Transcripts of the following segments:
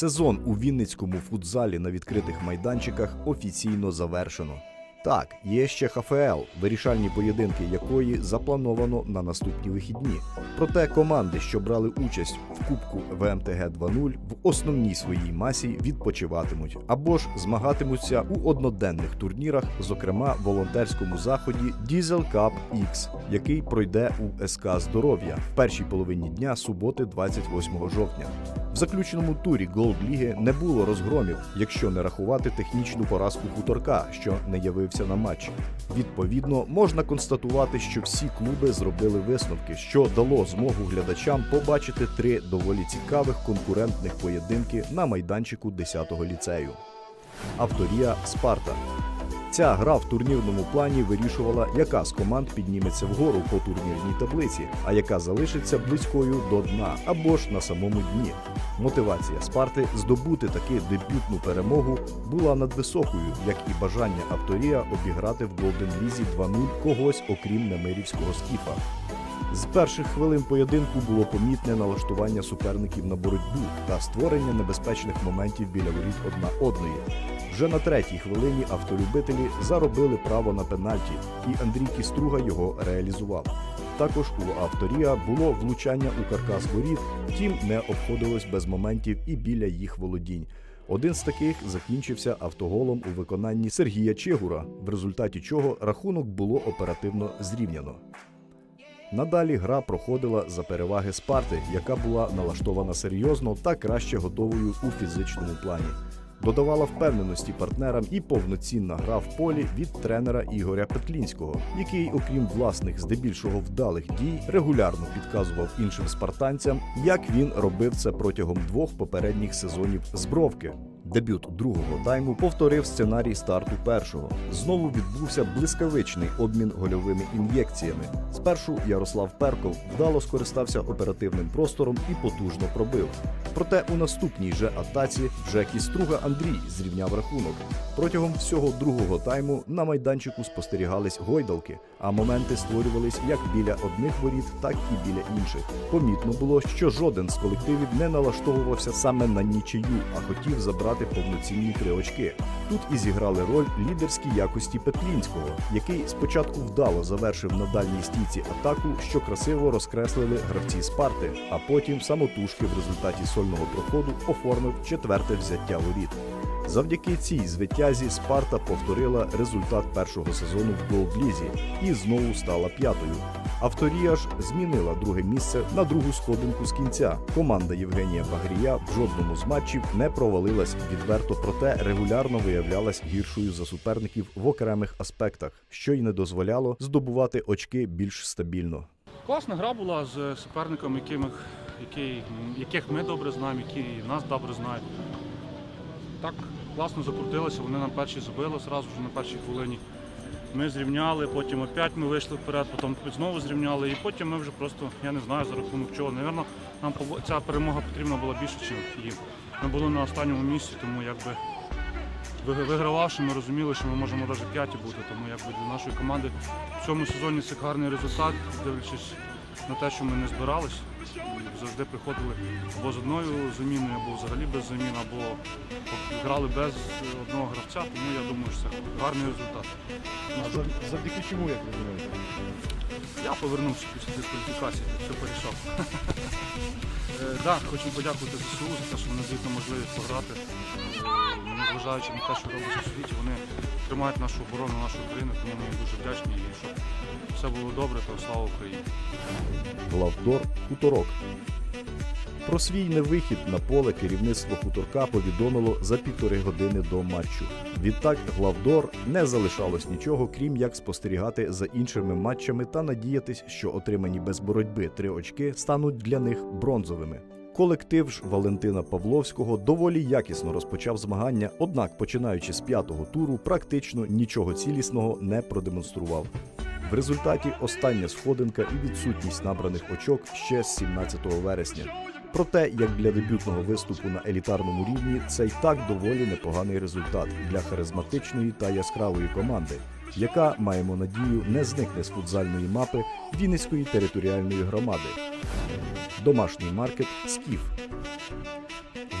Сезон у Вінницькому футзалі на відкритих майданчиках офіційно завершено. Так, є ще ХФЛ, вирішальні поєдинки якої заплановано на наступні вихідні. Проте команди, що брали участь в Кубку ВМТГ 2.0, в основній своїй масі відпочиватимуть або ж змагатимуться у одноденних турнірах, зокрема волонтерському заході Diesel Cup X, який пройде у СК Здоров'я в першій половині дня суботи, 28 жовтня. Заключному турі Голд Ліги не було розгромів, якщо не рахувати технічну поразку хуторка, що не явився на матч. Відповідно, можна констатувати, що всі клуби зробили висновки, що дало змогу глядачам побачити три доволі цікавих конкурентних поєдинки на майданчику 10-го ліцею. Авторія Спарта. Ця гра в турнірному плані вирішувала, яка з команд підніметься вгору по турнірній таблиці, а яка залишиться близькою до дна або ж на самому дні. Мотивація Спарти здобути таки дебютну перемогу була надвисокою, як і бажання авторія обіграти в Голден Лізі 2-0 когось, окрім немирівського скіфа. З перших хвилин поєдинку було помітне налаштування суперників на боротьбу та створення небезпечних моментів біля воріт одна одної. Вже на третій хвилині автолюбителі заробили право на пенальті, і Андрій Кіструга його реалізував. Також у авторія було влучання у каркас воріт, втім не обходилось без моментів і біля їх володінь. Один з таких закінчився автоголом у виконанні Сергія Чегура, в результаті чого рахунок було оперативно зрівняно. Надалі гра проходила за переваги Спарти, яка була налаштована серйозно та краще готовою у фізичному плані. Додавала впевненості партнерам і повноцінна гра в полі від тренера Ігоря Петлінського, який, окрім власних здебільшого вдалих дій, регулярно підказував іншим спартанцям, як він робив це протягом двох попередніх сезонів з бровки. Дебют другого тайму повторив сценарій старту першого. Знову відбувся блискавичний обмін гольовими ін'єкціями. Спершу Ярослав Перков вдало скористався оперативним простором і потужно пробив. Проте у наступній же атаці вже Кіструга Андрій зрівняв рахунок. Протягом всього другого тайму на майданчику спостерігались гойдалки, а моменти створювались як біля одних воріт, так і біля інших. Помітно було, що жоден з колективів не налаштовувався саме на нічию, а хотів забрати повноцінні три очки. Тут і зіграли роль лідерські якості Петлінського, який спочатку вдало завершив на дальній стійці атаку, що красиво розкреслили гравці Спарти, а потім самотужки в результаті сольного проходу оформив четверте взяття воріт. Завдяки цій звитязі Спарта повторила результат першого сезону в Голдлізі і знову стала п'ятою. Авторія ж змінила друге місце на другу сходинку з кінця. Команда Євгенія Багрія в жодному з матчів не провалилась відверто, проте регулярно виявлялась гіршою за суперників в окремих аспектах, що й не дозволяло здобувати очки більш стабільно. Класна гра була з суперником, якими, які, яких ми добре знаємо, які нас добре знають. Так класно закрутилося, вони нам перші забили одразу на першій хвилині. Ми зрівняли, потім опять ми вийшли вперед, потім знову зрівняли, і потім ми вже просто, я не знаю за рахунок чого. Навірно, нам ця перемога потрібна була більше, ніж їм. Ми були на останньому місці, тому якби вигрававши, ми розуміли, що ми можемо навіть п'яті бути. Тому якби для нашої команди в цьому сезоні це гарний результат, дивлячись на те, що ми не збирались. Завжди приходили або з одною заміною, або взагалі без замін, або грали без одного гравця, тому я думаю, що це гарний результат. Завдяки чому, як ви думаєте? Я повернувся після дискваліфікації, все порішав. Е, да, хочу подякувати ЗСУ за те, що вони дають можливість пограти. Е, Незважаючи на те, що робиться в світі, вони тримають нашу оборону, нашу Україну, тому ми дуже вдячні і щоб все було добре, то слава Україні. Главдор Хуторок. Про свій невихід на поле керівництво хуторка повідомило за півтори години до матчу. Відтак Главдор не залишалось нічого, крім як спостерігати за іншими матчами та надіятись, що отримані без боротьби три очки стануть для них бронзовими. Колектив ж Валентина Павловського доволі якісно розпочав змагання, однак, починаючи з п'ятого туру, практично нічого цілісного не продемонстрував. В результаті остання сходинка і відсутність набраних очок ще з 17 вересня. Проте, як для дебютного виступу на елітарному рівні, це й так доволі непоганий результат для харизматичної та яскравої команди, яка, маємо надію, не зникне з футзальної мапи Вінницької територіальної громади. Домашній маркет Скіф.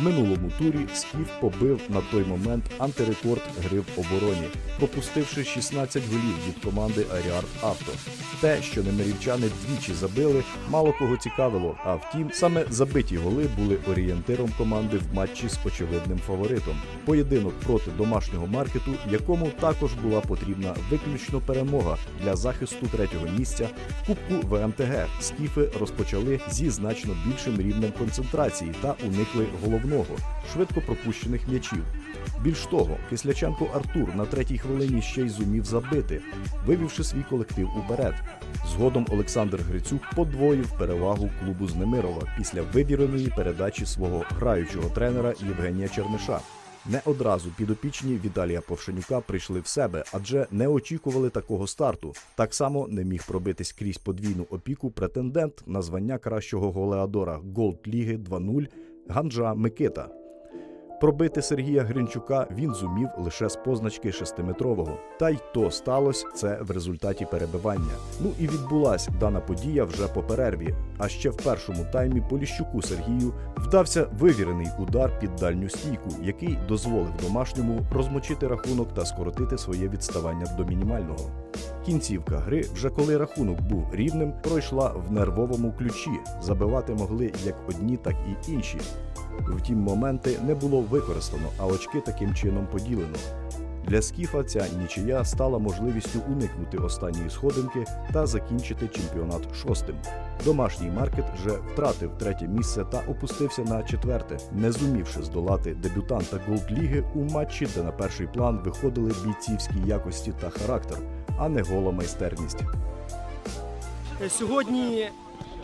В минулому турі Скіф побив на той момент антирекорд гри в обороні, пропустивши 16 голів від команди Аріарт Авто. Те, що немирівчани двічі забили, мало кого цікавило. А втім, саме забиті голи були орієнтиром команди в матчі з очевидним фаворитом. Поєдинок проти домашнього маркету, якому також була потрібна виключно перемога для захисту третього місця в Кубку ВМТГ. Скіфи розпочали зі значно більшим рівнем концентрації та уникли головного швидко пропущених м'ячів. Більш того, Кисляченко Артур на третій хвилині ще й зумів забити, вивівши свій колектив уперед. Згодом Олександр Грицюк подвоїв перевагу клубу з Немирова після вивіреної передачі свого граючого тренера Євгенія Черниша. Не одразу підопічні Віталія Повшенюка прийшли в себе, адже не очікували такого старту. Так само не міг пробитись крізь подвійну опіку претендент на звання кращого голеадора Голд Ліги 2.0 Ганджа Микита. Пробити Сергія Гринчука він зумів лише з позначки шестиметрового. Та й то сталося це в результаті перебивання. Ну і відбулась дана подія вже по перерві. А ще в першому таймі Поліщуку Сергію вдався вивірений удар під дальню стійку, який дозволив домашньому розмочити рахунок та скоротити своє відставання до мінімального. Кінцівка гри, вже коли рахунок був рівним, пройшла в нервовому ключі. Забивати могли як одні, так і інші. Втім, моменти не було використано, а очки таким чином поділено. Для Скіфа ця нічия стала можливістю уникнути останньої сходинки та закінчити чемпіонат шостим. Домашній маркет вже втратив третє місце та опустився на четверте, не зумівши здолати дебютанта Голд-ліги у матчі, де на перший план виходили бійцівські якості та характер, а не гола майстерність. Е, Сьогодні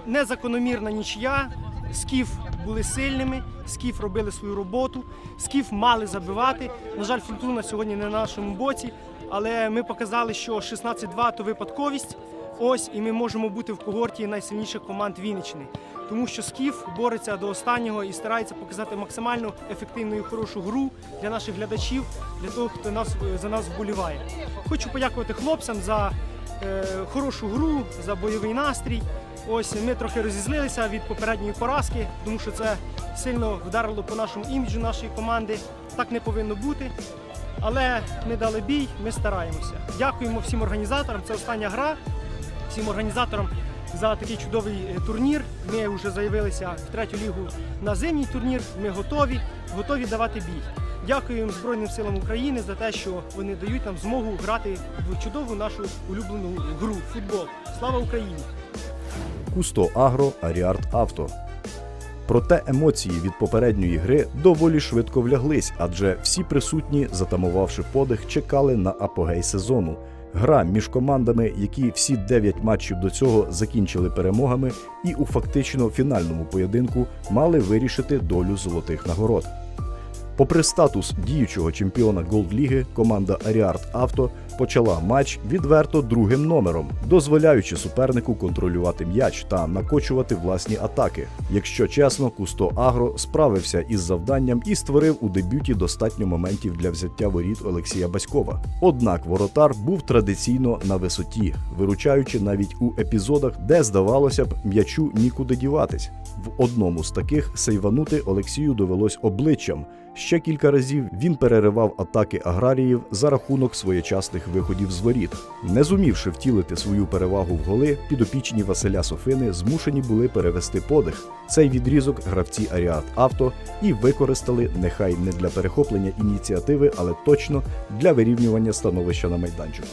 незакономірна нічия. Скіф були сильними, скіф робили свою роботу, скіф мали забивати. На жаль, фортуна сьогодні не на нашому боці, але ми показали, що 16-2 то випадковість. Ось і ми можемо бути в когорті найсильніших команд Вінниччини. Тому що Скіф бореться до останнього і старається показати максимально ефективну і хорошу гру для наших глядачів, для того, хто нас за нас вболіває. Хочу подякувати хлопцям за е, хорошу гру, за бойовий настрій. Ось ми трохи розізлилися від попередньої поразки, тому що це сильно вдарило по нашому іміджу нашої команди. Так не повинно бути. Але ми дали бій, ми стараємося. Дякуємо всім організаторам. Це остання гра. Всім організаторам за такий чудовий е, турнір. Ми вже заявилися в третю лігу на зимній турнір. Ми готові, готові давати бій. Дякуємо Збройним силам України за те, що вони дають нам змогу грати в чудову нашу улюблену гру футбол. Слава Україні! Кусто Агро Аріарт Авто. Проте емоції від попередньої гри доволі швидко вляглись, адже всі присутні, затамувавши подих, чекали на апогей сезону. Гра між командами, які всі 9 матчів до цього закінчили перемогами, і у фактично фінальному поєдинку мали вирішити долю золотих нагород. Попри статус діючого чемпіона Голд-ліги, команда Аріарт Авто почала матч відверто другим номером, дозволяючи супернику контролювати м'яч та накочувати власні атаки. Якщо чесно, Кусто Агро справився із завданням і створив у дебюті достатньо моментів для взяття воріт Олексія Баськова. Однак воротар був традиційно на висоті, виручаючи навіть у епізодах, де здавалося б, м'ячу нікуди діватись. В одному з таких сейванути Олексію довелось обличчям. Ще кілька разів він переривав атаки аграріїв за рахунок своєчасних виходів з воріт. Не зумівши втілити свою перевагу в голи, підопічні Василя Софини змушені були перевести подих. Цей відрізок гравці Аріат Авто і використали нехай не для перехоплення ініціативи, але точно для вирівнювання становища на майданчику.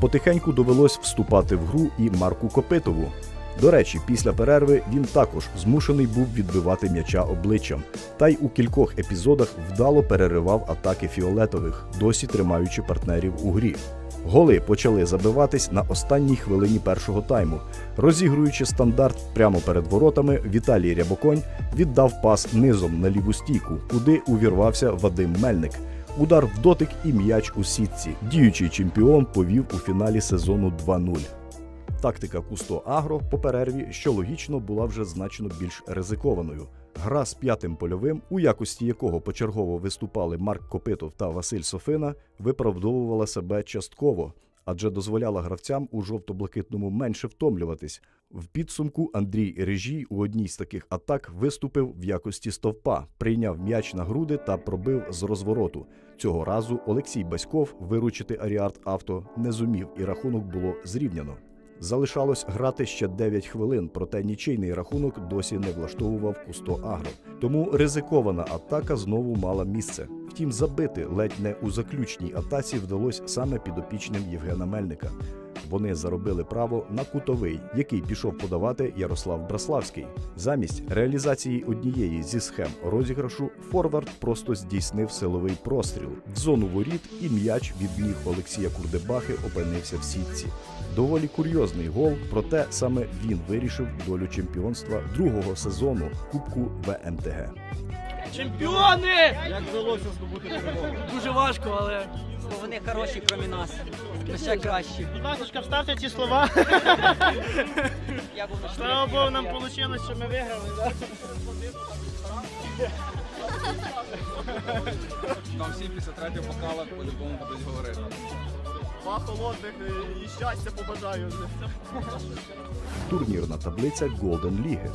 Потихеньку довелось вступати в гру і Марку Копитову. До речі, після перерви він також змушений був відбивати м'яча обличчям, та й у кількох епізодах вдало переривав атаки фіолетових, досі тримаючи партнерів у грі. Голи почали забиватись на останній хвилині першого тайму. Розігруючи стандарт прямо перед воротами, Віталій Рябоконь віддав пас низом на ліву стійку, куди увірвався Вадим Мельник. Удар в дотик і м'яч у сітці. Діючий чемпіон повів у фіналі сезону 2-0. Тактика Кусто Агро по перерві, що логічно, була вже значно більш ризикованою. Гра з п'ятим польовим, у якості якого почергово виступали Марк Копитов та Василь Софина, виправдовувала себе частково. адже дозволяла гравцям у жовто-блакитному менше втомлюватись. В підсумку Андрій Режій у одній з таких атак виступив в якості стовпа, прийняв м'яч на груди та пробив з розвороту. Цього разу Олексій Баськов виручити Аріарт авто не зумів, і рахунок було зрівняно. Залишалось грати ще 9 хвилин, проте нічийний рахунок досі не влаштовував Кусто Агро. Тому ризикована атака знову мала місце. Втім, забити ледь не у заключній атаці вдалося саме підопічним Євгена Мельника. Вони заробили право на кутовий, який пішов подавати Ярослав Браславський. Замість реалізації однієї зі схем розіграшу Форвард просто здійснив силовий простріл в зону воріт, і м'яч від ніг Олексія Курдебахи опинився в сітці. Доволі курйозний гол, проте саме він вирішив долю чемпіонства другого сезону Кубку ВМТГ. Чемпіони! Як вдалося здобути перемогу? Дуже важко, але Бо вони хороші, крім нас. Ми ще кращі. Будь ласка, вставте ці слова. Я Слава Богу, нам вийшло, що ми виграли. да? Там всі після третього покала по-любому будуть говорити. Два холодних і щастя побажаю. Турнірна таблиця Голден Ліги.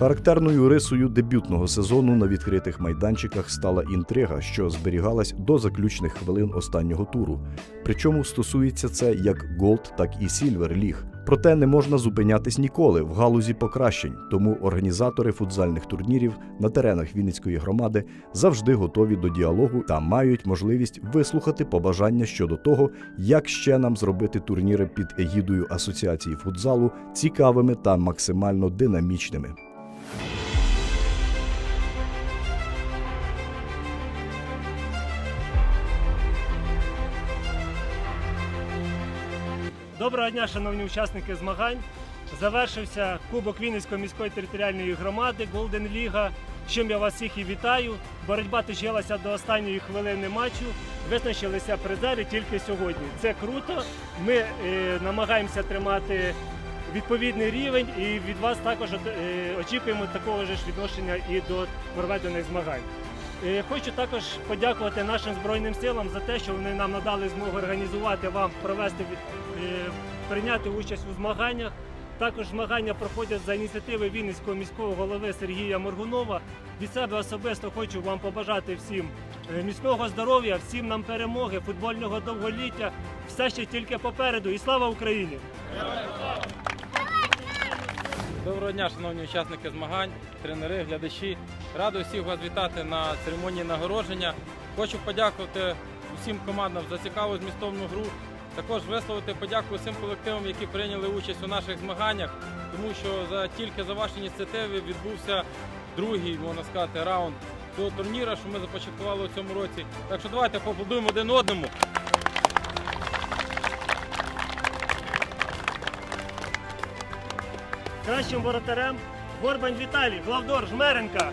Характерною рисою дебютного сезону на відкритих майданчиках стала інтрига, що зберігалась до заключних хвилин останнього туру. Причому стосується це як Голд, так і Сільвер ліг. Проте не можна зупинятись ніколи в галузі покращень, тому організатори футзальних турнірів на теренах Вінницької громади завжди готові до діалогу та мають можливість вислухати побажання щодо того, як ще нам зробити турніри під егідою асоціації футзалу цікавими та максимально динамічними. Доброго дня, шановні учасники змагань. Завершився Кубок Вінницької міської територіальної громади Голден Ліга. з Чим я вас всіх і вітаю. Боротьба точилася до останньої хвилини матчу. Визначилися призери тільки сьогодні. Це круто. Ми е, намагаємося тримати відповідний рівень і від вас також е, очікуємо такого ж відношення і до проведених змагань. Е, Хочу також подякувати нашим збройним силам за те, що вони нам надали змогу організувати вам провести прийняти участь у змаганнях. Також змагання проходять за ініціативи Вінницького міського голови Сергія Моргунова. Від себе особисто хочу вам побажати всім е, міцного здоров'я, всім нам перемоги, футбольного довголіття. Все ще тільки попереду. І слава Україні! Доброго дня, шановні учасники змагань, тренери, глядачі. Радий всіх вас вітати на церемонії нагородження. Хочу подякувати усім командам за цікаву змістовну гру. Також висловити подяку всім колективам, які прийняли участь у наших змаганнях, тому що за тільки за ваші ініціативи відбувся другий, можна сказати, раунд цього турніра, що ми започаткували у цьому році. Так що давайте поаплодуємо один одному. Кращим воротарем Горбань Віталій, Главдор Жмеренка.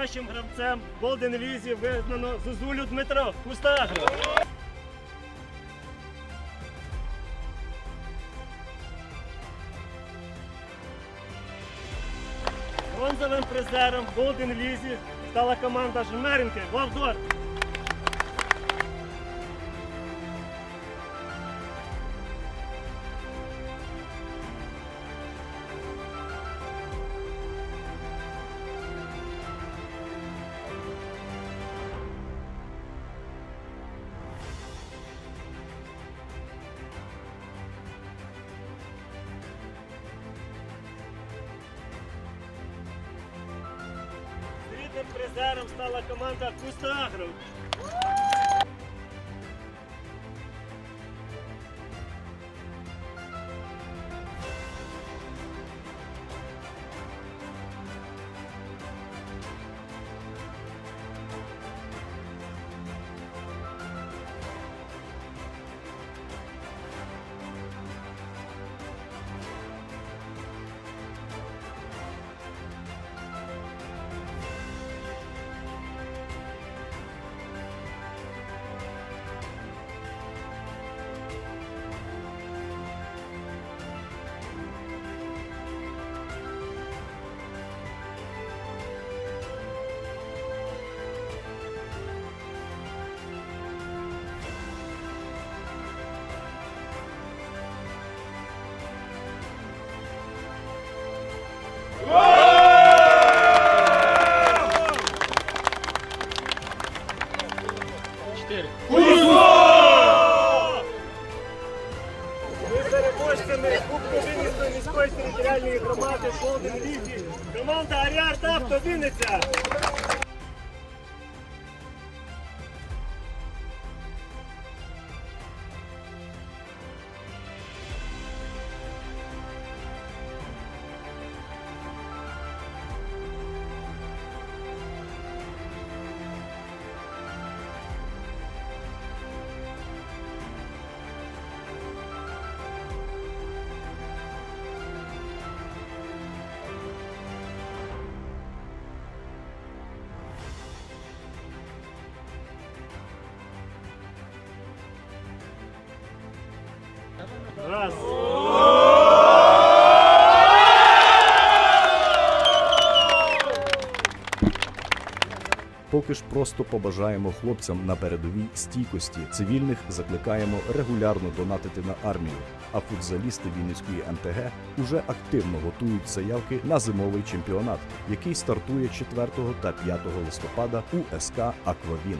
Кращим гравцем Голден Лізі визнано Зузулю Дмитро Кустагро. Бронзовим призером Голден Лізі стала команда Жмеренки Вавдор. Призером стала команда Кустагро. Раз. Поки ж просто побажаємо хлопцям на передовій стійкості. Цивільних закликаємо регулярно донатити на армію. А футзалісти Вінницької МТГ уже активно готують заявки на зимовий чемпіонат, який стартує 4 та 5 листопада у СК Аквавін.